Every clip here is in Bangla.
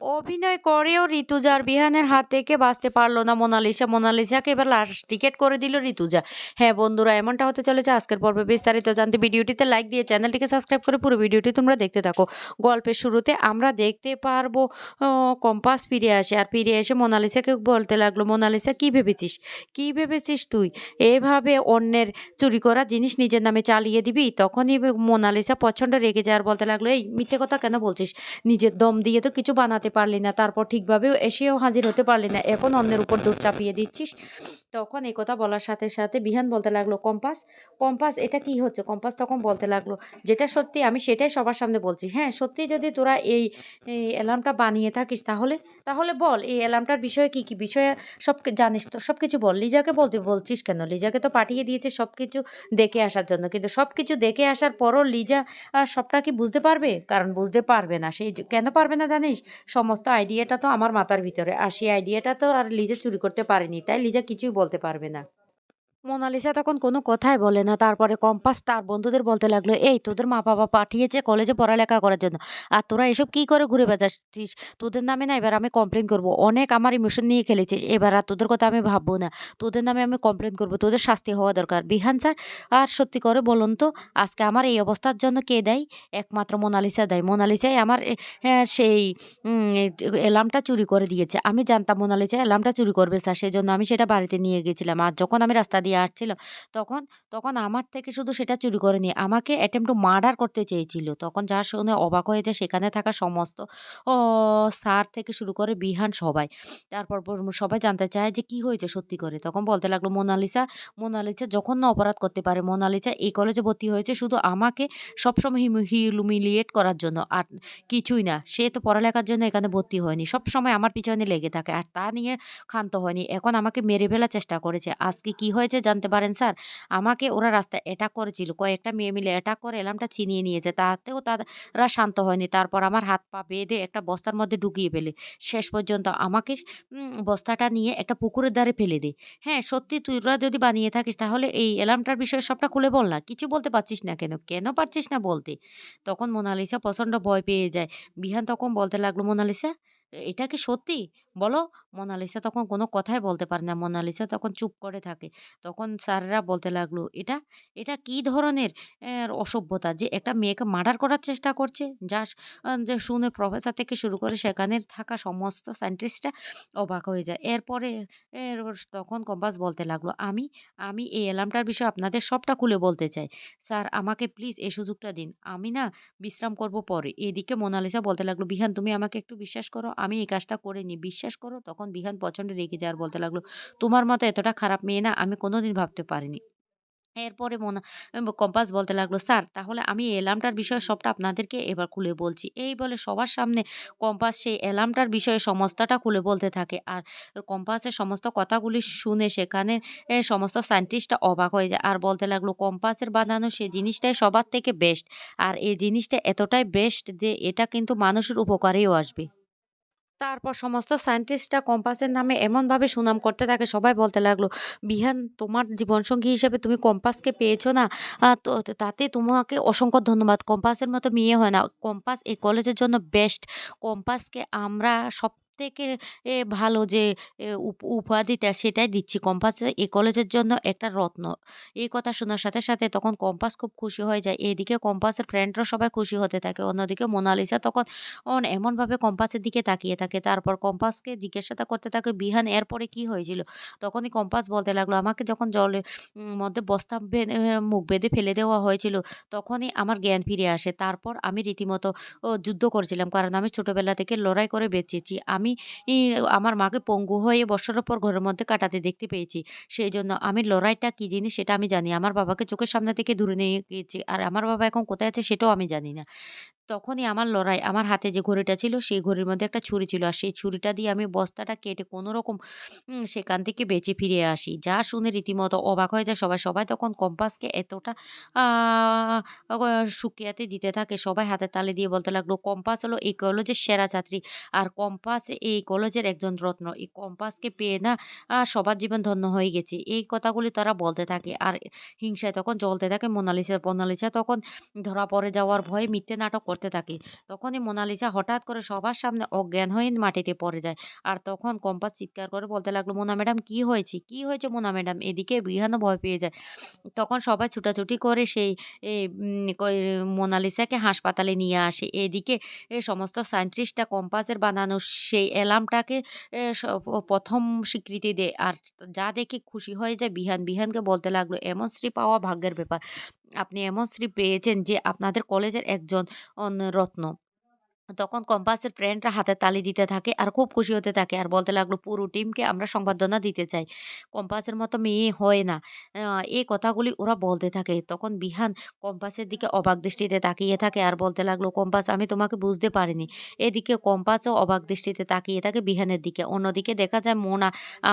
অভিনয় করেও ঋতুজা আর বিহানের হাত থেকে বাঁচতে পারল না মোনালিসা। মোনালিসাকে এবার লাস্ট টিকেট করে দিল ঋতুজা হ্যাঁ বন্ধুরা, এমনটা হতে চলেছে আজকের পর্বে বিস্তারিত জানতে। ভিডিওটিতে লাইক দিয়ে চ্যানেলটিকে সাবস্ক্রাইব করে পুরো ভিডিওটি তোমরা দেখতে থাকো। গল্পের শুরুতে আমরা দেখতে পারব কম্পাস ফিরে আসে। আর ফিরে এসে মোনালিসাকে বলতে লাগল, মোনালিসা, কি ভেবেছিস? কি ভেবেছিস তুই? এভাবে অন্যের চুরি করা জিনিস নিজের নামে চালিয়ে দিবি? তখনই মোনালিসা প্রচণ্ড রেগে যায় আর বলতে লাগল, এই, মিথ্যে কথা কেন বলছিস? নিজের দম দিয়ে তো কিছু বানাতে পারলি না, তারপর ঠিকভাবেও এসেও হাজির হতে পারলি না। এখন অন্যের উপর দৌড় চাপিয়ে দিচ্ছিস। তখন এই কথা বলার সাথে সাথে বিহান বলতে লাগল, কম্পাস কম্পাস, এটা কি হচ্ছে? কম্পাস তখন বলতে লাগল, যেটা সত্যি আমি সেটাই সবার সামনে বলছি। হ্যাঁ সত্যি যদি তোরা এই অ্যালার্মটা বানিয়ে থাকিস তাহলে তাহলে বল, এই অ্যালার্মটার বিষয়ে কি কি বিষয়ে সব জানিস তো, সব কিছু বল। লিজাকে বলতে, বলছিস কেন? লিজাকে তো পাঠিয়ে দিয়েছে সব কিছু দেখে আসার জন্য। কিন্তু সব কিছু দেখে আসার পরও লিজা সবটা কি বুঝতে পারবে? কারণ বুঝতে পারবে না। সেই কেন পারবে না জানিস? সমস্ত আইডিয়াটা তো আমার মাথার ভিতরে। আর সেই আইডিয়াটা তো আর লিজা চুরি করতে পারেনি, তাই লিজা কিছুই বলতে পারবে না। মোনালিসা তখন কোনো কথাই বলে না। তারপরে কম্পাস তার বন্ধুদের বলতে লাগল এই তোদের মা বাবা পাঠিয়েছে কলেজে পড়ালেখা করার জন্য। আর তোরা এসব কি করে ঘুরে বেড়াচ্ছিস? তোদের নামে না এবার আমি কমপ্লেন করব। অনেক আমার ইমোশন নিয়ে খেলেছিস। এবার আর তোদের কথা আমি ভাববো না। তোদের নামে আমি কমপ্লেন করব। তোদের শাস্তি হওয়া দরকার। বিহান স্যার আর সত্যি করে বলুন তো আজকে আমার এই অবস্থার জন্য কে দেয়? একমাত্র মোনালিসা দেয়। মোনালিসাই আমার হ্যাঁ, সেই অ্যালার্মটা চুরি করে দিয়েছে। আমি জানতাম মোনালিসা অ্যালার্মটা চুরি করবে স্যার। সেই জন্য আমি সেটা বাড়িতে নিয়ে গেছিলাম। আর যখন আমি রাস্তা দিয়ে আসছিলাম তখন তখন আমার থেকে শুধু সেটা চুরি করেনি, আমাকে অ্যাটেম্প টু মার্ডার করতে চেয়েছিল। তখন যা শুনে অবাক হয়ে যায় সেখানে থাকা সমস্ত, ও, স্যার থেকে শুরু করে বিহান সবাই, তারপর পর- সবাই জানতে চায় যে কি হয়েছে সত্যি করে। তখন বলতে লাগল, মোনালিসা মোনালিসা যখন না অপরাধ করতে পারে। মোনালিসা, এই কলেজে ভর্তি হয়েছে শুধু আমাকে সবসময় হিউমিলিয়েট করার জন্য, আর কিছুই না। সে তো পড়ালেখার জন্য এখানে ভর্তি হয়নি। সব সময় আমার পিছনে লেগে থাকে, আর তা নিয়ে ক্ষান্ত হয়নি। এখন আমাকে মেরে ফেলার চেষ্টা করেছে। আজকে কি হয়েছে জানতে পারেন, স্যার, আমাকে ওরা রাস্তায় অ্যাটাক করেছিল। কয়েকটা মেয়ে মিলে অ্যাটাক করে এলামটা ছিনিয়ে নিয়েছে তাতেও তারা শান্ত হয়নি। তারপর আমার হাত পা বেঁধে একটা বস্তার মধ্যে ঢুকিয়ে ফেলে। শেষ পর্যন্ত আমাকে বস্তাটা নিয়ে একটা পুকুরের ধারে ফেলে দে। হ্যাঁ সত্যি তুইরা যদি বানিয়ে থাকিস, তাহলে এই অ্যালার্মটার বিষয়ে সবটা খুলে বল না। কিছু বলতে পারছিস না কেন? কেন পারছিস না বলতে? তখন মোনালিসা প্রচণ্ড ভয় পেয়ে যায়। বিহান তখন বলতে লাগল, মোনালিসা, এটা কি সত্যি? বলো? মোনালিসা তখন কোনো কথাই বলতে পারে না। মোনালিসা তখন চুপ করে থাকে। তখন স্যাররা বলতে লাগল এটা এটা কি ধরনের অসভ্যতা যে একটা মেয়েকে মার্ডার করার চেষ্টা করছে? যা যে শুনে প্রফেসর থেকে শুরু করে সেখানে থাকা সমস্ত সায়েন্টিস্টরা অবাক হয়ে যায়। এরপরে এর, তখন কম্পাস বলতে লাগল আমি আমি এই অ্যালার্মটার বিষয়ে আপনাদের সবটা খুলে বলতে চাই। স্যার আমাকে প্লিজ এই সুযোগটা দিন। আমি না বিশ্রাম করব পরে। এদিকে মোনালিসা বলতে লাগল বিহান তুমি আমাকে একটু বিশ্বাস করো। আমি এই কাজটা করিনি বিশ্বাস করো, তখন বিহান প্রচণ্ড রেগে যাওয়ার বলতে লাগল, তোমার মতো এতটা খারাপ মেয়ে না আমি কোনোদিন ভাবতে পারিনি। এরপরে মোনা কম্পাস বলতে লাগল, স্যার, তাহলে আমি অ্যালার্মটার বিষয়ে সবটা আপনাদেরকে এবার খুলে বলছি। এই বলে সবার সামনে কম্পাস সেই অ্যালার্মটার বিষয়ে সমস্তটা খুলে বলতে থাকে আর কম্পাসের সমস্ত কথাগুলি শুনে সেখানে সমস্ত সায়েন্টিস্টটা অবাক হয়ে যায় আর বলতে লাগল, কম্পাসের বানানো সেই জিনিসটাই সবার থেকে বেস্ট আর এই জিনিসটা এতটাই বেস্ট যে এটা কিন্তু মানুষের উপকারেও আসবে। তারপর সমস্ত সায়েন্টিস্টরা কম্পাসের নামে এমনভাবে সুনাম করতে থাকে, সবাই বলতে লাগল, বিহান, তোমার জীবনসঙ্গী হিসেবে তুমি কম্পাসকে পেয়েছ না? তো তাতে তোমাকে অসংখ্য ধন্যবাদ। কম্পাসের মতো মেয়ে হয় না। কম্পাস এই কলেজের জন্য বেস্ট কম্পাসকে আমরা সব থেকে এ, ভালো যে উপাধিটা সেটাই দিচ্ছি। কম্পাস এই কলেজের জন্য একটা রত্ন। এই কথা শোনার সাথে সাথে তখন কম্পাস খুব খুশি হয়ে যায়। এদিকে কম্পাসের ফ্রেন্ডরা সবাই খুশি হতে থাকে। অন্যদিকে মোনালিসা তখন অন এমনভাবে কম্পাসের দিকে তাকিয়ে থাকে। তারপর কম্পাসকে জিজ্ঞাসা করতে থাকে বিহান এরপরে কি হয়েছিল? তখনই কম্পাস বলতে লাগল আমাকে যখন জলের মধ্যে বস্তা মুখ বেঁধে ফেলে দেওয়া হয়েছিল তখনই আমার জ্ঞান ফিরে আসে। তারপর আমি রীতিমতো যুদ্ধ করেছিলাম। কারণ আমি ছোটোবেলা থেকে লড়াই করে বেঁচেছি। আমি ই, আমার মাকে পঙ্গু হয়ে বছরের পর ঘরের মধ্যে কাটাতে দেখতে পেয়েছি। সেই জন্য আমি লড়াইটা কী জিনিস সেটা আমি জানি। আমার বাবাকে চোখের সামনে থেকে দূরে নিয়ে গিয়েছি। আর আমার বাবা এখন কোথায় আছে সেটাও আমি জানি না। তখনই আমার লড়াই, আমার হাতে যে ঘড়িটা ছিল, সেই ঘড়ির মধ্যে একটা ছুরি ছিল। আর সেই ছুরিটা দিয়ে আমি বস্তাটা কেটে কোনো রকম সেখান থেকে বেঁচে ফিরে আসি। যা শুনে রীতিমতো অবাক হয়ে যায় সবাই। সবাই তখন কম্পাসকে এতটা সুকিয়াতে দিতে থাকে। সবাই হাতে তালে দিয়ে বলতে লাগল, কম্পাস হলো এই কলেজের সেরা ছাত্রী। আর কম্পাস এই কলেজের একজন রত্ন। এই কম্পাসকে পেয়ে না সবার জীবন ধন্য হয়ে গেছে। এই কথাগুলি তারা বলতে থাকে। আর হিংসায় তখন জ্বলতে থাকে। মোনালিসা মোনালিসা তখন ধরা পড়ে যাওয়ার ভয়ে মিথ্যে নাটক করতে থাকে। তখনই মোনালিসা হঠাৎ করে সবার সামনে অজ্ঞান হয়ে মাটিতে পড়ে যায়। আর তখন কম্পাস চিৎকার করে বলতে লাগল, "মোনা ম্যাডাম কি হয়েছে? কি হয়েছে মোনা ম্যাডাম?" এদিকে বিহানও ভয় পেয়ে যায়। তখন সবাই ছুটাছুটি করে সেই মোনালিসাকে হাসপাতালে নিয়ে আসে। এদিকে সমস্ত সায়েন্টিস্টরা কম্পাসের বানানো সেই অ্যালার্মটাকে ১ম স্বীকৃতি দেয়। আর যা দেখে খুশি হয়ে যায় বিহান। বিহানকে বলতে লাগল, "এমন স্ত্রী পাওয়া ভাগ্যের ব্যাপার। আপনি এমন শ্রী পেয়েছেন যে আপনাদের কলেজের একজন রত্ন।" তখন কম্পাসের ফ্রেন্ডরা হাতে তালি দিতে থাকে আর খুব খুশি হতে থাকে। আর বলতে লাগল, "পুরো টিমকে আমরা সংবর্ধনা দিতে চাই। কম্পাসের মতো মেয়ে হয় না।" এই কথাগুলি ওরা বলতে থাকে। তখন বিহান কম্পাসের দিকে অবাক দৃষ্টিতে তাকিয়ে থাকে আর বলতে লাগল, "কম্পাস আমি তোমাকে বুঝতে পারিনি।" এদিকে কম্পাসও অবাক দৃষ্টিতে তাকিয়ে থাকে বিহানের দিকে। অন্যদিকে দেখা যায় মোনা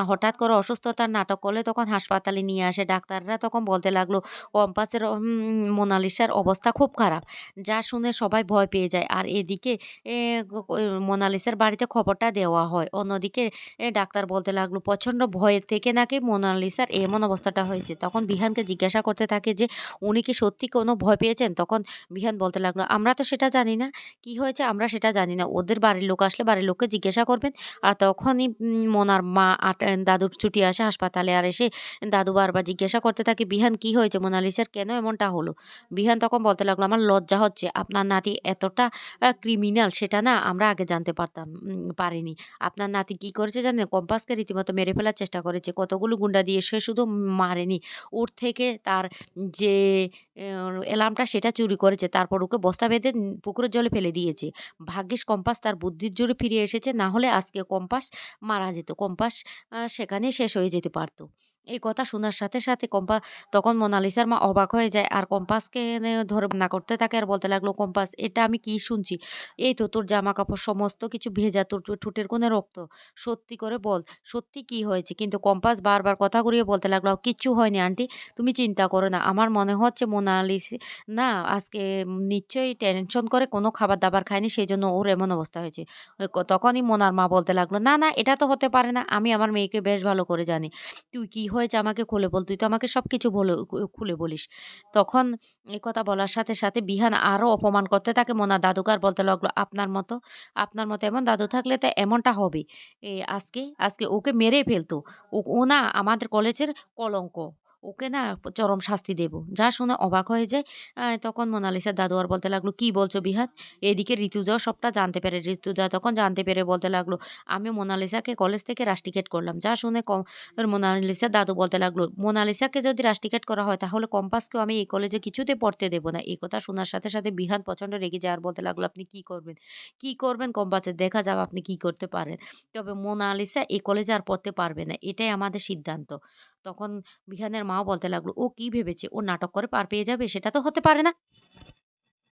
হঠাৎ করে অসুস্থতার নাটক করলে তখন হাসপাতালে নিয়ে আসে। ডাক্তাররা তখন বলতে লাগল, "কম্পাসের মোনালিসার অবস্থা খুব খারাপ।" যা শুনে সবাই ভয় পেয়ে যায়। আর এদিকে মোনালিসার বাড়িতে খবরটা দেওয়া হয়। অন্যদিকে ডাক্তার বলতে লাগল, "প্রচণ্ড ভয়ের থেকে নাকি মোনালিসার এমন অবস্থাটা হয়েছে।" তখন বিহানকে জিজ্ঞাসা করতে থাকে যে, "উনি কি সত্যি কোনো ভয় পেয়েছেন?" তখন বিহান বলতে লাগল, "আমরা তো সেটা জানি না। কি হয়েছে আমরা সেটা জানি না। ওদের বাড়ির লোক আসলে বাড়ির লোককে জিজ্ঞাসা করবেন।" আর তখনই মোনার মা দাদুর ছুটি আসে হাসপাতালে। আর এসে দাদু বারবার জিজ্ঞাসা করতে থাকে, "বিহান কি হয়েছে মোনালিসার? কেন এমনটা হলো?" বিহান তখন বলতে লাগল, "আমার লজ্জা হচ্ছে। আপনার নাতি এতটা আ ক্রিমিনাল সেটা না আমরা আগে জানতে পারতাম পারিনি। আপনার নাতি কি করেছে জানেন? কম্পাসকে রীতিমতো মেরে ফেলার চেষ্টা করেছে। কতগুলো গুন্ডা দিয়ে সে শুধু মারেনি। ওর থেকে তার যে অ্যালার্মটা সেটা চুরি করেছে। তারপর ওকে বস্তা বেঁধে পুকুরের জলে ফেলে দিয়েছে। ভাগ্যিস কম্পাস তার বুদ্ধির জোরে ফিরে এসেছে। না হলে আজকে কম্পাস মারা যেত। কম্পাস সেখানে শেষ হয়ে যেতে পারত। এই কথা শোনার সাথে, সাথে কম্পা তখন মোনালিসার মা অবাক হয়ে যায়। আর কম্পাসকে ধরে না করতে থাকে আর বলতে লাগল, "কম্পাস এটা আমি কি শুনছি? এই তো তোর জামা কাপড় সমস্ত কিছু ভেজা, তোর ঠোঁটের কোণে রক্ত। সত্যি করে বল, সত্যি কি হয়েছে?" কিন্তু কম্পাস বারবার কথা ঘুরিয়ে বলতে লাগল, "কিচ্ছু হয়নি আন্টি। তুমি চিন্তা করো না। আমার মনে হচ্ছে মোনালিস না আজকে নিশ্চয়ই টেনশন করে কোনো খাবার-দাবার খায়নি সেই জন্য ওর এমন অবস্থা হয়েছে।" তখনই মোনার মা বলতে লাগল, "না, না এটা তো হতে পারে না। আমি আমার মেয়েকে বেশ ভালো করে জানি। তুই কি হয়েছে আমাকে খুলে বল। তুই তো আমাকে সব কিছু বলে খুলে বলিস।" তখন এই কথা বলার সাথে, সাথে বিহান আরও অপমান করতে থাকে মোনা দাদুকে আর বলতে লাগল, "আপনার মতো আপনার মতো এমন দাদু থাকলে তো এমনটা হবে। এ আজকে আজকে ওকে মেরে ফেলতো ও ও না আমাদের কলেজের কলঙ্ক। ওকে না চরম শাস্তি দেব।" যা শুনে অবাক হয়ে যায়। তখন মোনালিসার দাদু আর বলতে লাগল, "কি বলছো বিহাত এদিকে ঋতুজাও সবটা জানতে পারে। ঋতুজা তখন জানতে পেরে বলতে লাগল, "আমি মোনালিসাকে কলেজ থেকে রাস্টিকেট করলাম।" যা শুনে ক মোনালিসার দাদু বলতে লাগল, "মোনালিসাকে যদি রাস্টিকেট করা হয় তাহলে কম্পাসকেও আমি এই কলেজে কিছুতে পড়তে দেবো না।" এই কথা শোনার সাথে, সাথে বিহান প্রচণ্ড রেগে যায় আর বলতে লাগল, "আপনি কি করবেন? কি করবেন কম্পাসে দেখা যাবে আপনি কি করতে পারেন। তবে মোনালিসা এই কলেজে আর পড়তে পারবে না। এটাই আমাদের সিদ্ধান্ত।" তখন বিহানের মাও বলতে লাগল, "ও কি ভেবেছে? ও নাটক করে পার পেয়ে যাবে? সেটা তো হতে পারে না।"